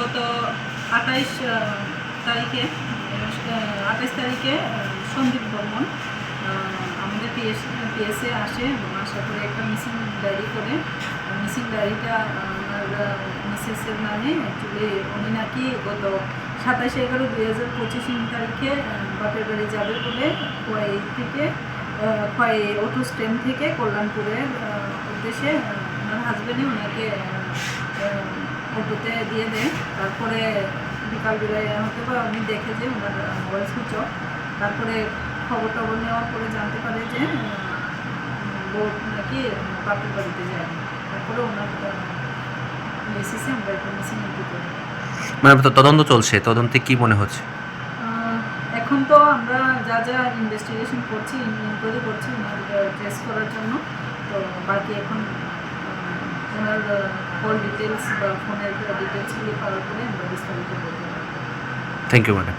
গত আঠাইশ তারিখে আঠাইশ তারিখে সন্দীপ বর্মন আমাদের পিএস পিএসএ আসে আসার পরে একটা মিসিং ডায়েরি করে। মিসিং ডায়েরিটা আমার মিসেসের নামে অ্যাকচুয়ালি উনি নাকি গত সাতাশে এগারো দুই হাজার পঁচিশ তারিখে বাপের বাড়ি যাবে বলে খোয়াই থেকে খোয়াই অটো স্ট্যান্ড থেকে কল্যাণপুরের উদ্দেশ্যে ওনার হাজব্যান্ডই ওনাকে আহ, দিয়ে দেয় তারপরে বিকালবেলায় হয়তো বা উনি দেখে যে ওনার মোবাইল সুইচ অফ তারপরে খবর টবর নেওয়ার পরে জানতে পারে যে বউ নাকি বাপের বাড়িতে যায় তারপরে ওনার বেসিসে আমরা একটা মিসিং এন্ট্রি করি মানে তদন্ত চলছে তদন্তে কি মনে হচ্ছে? এখন তো আমরা যা যা ইনভেস্টিগেশন করছি ইনকোয়ারি করছি ওনার ট্রেস করার জন্য। তো বাকি এখন ওনার কল ডিটেলস বা ফোনের ডিটেলসগুলি পাওয়ার পরে আমরা বিস্তারিত বলতে পারব। Thank you madam